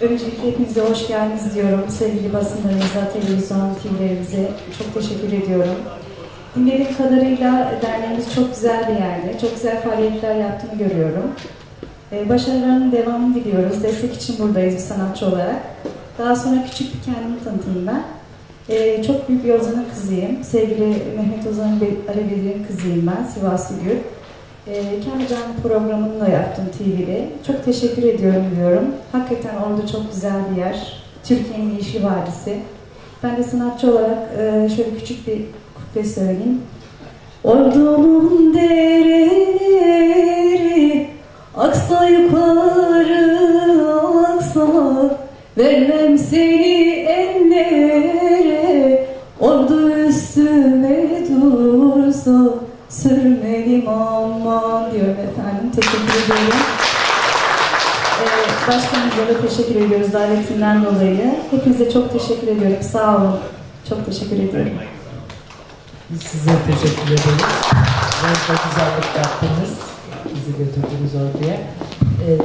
Öncelikle hepinize hoş geldiniz diyorum. Sevgili basınlarımıza, televizyon, TV'lerimize çok teşekkür ediyorum. Dinlediğim kadarıyla derneğimiz çok güzel bir yerde. Çok güzel faaliyetler yaptığını görüyorum. Ee, Başarılarının devamını diliyoruz. Destek için buradayız bir sanatçı olarak. Daha sonra küçük bir kendimi tanıtayım ben. Ee, çok büyük bir Ozan'ın kızıyım. Sevgili Mehmet Ali Bedir'in kızıyım ben. Sivaslı Gül. Ee, kendi canlı programını da yaptım TV'de. Çok teşekkür ediyorum diyorum. Hakikaten orada çok güzel bir yer. Türkiye'nin Yeşil Vadisi. Ben de sanatçı olarak e, şöyle küçük bir kuple söyleyeyim. Ordumun dereleri aksa yukarı aksa vermem seni ellere ordu üstüme dursa sürmelim aman diyorum efendim. Teşekkür ediyorum. Ee, başkanımıza da teşekkür ediyoruz davetinden dolayı. Hepinize çok teşekkür ediyorum. Sağ olun. Çok teşekkür ediyorum. Biz size teşekkür ederiz. Ve güzellik yaptınız. Bizi götürdünüz oraya. Ee,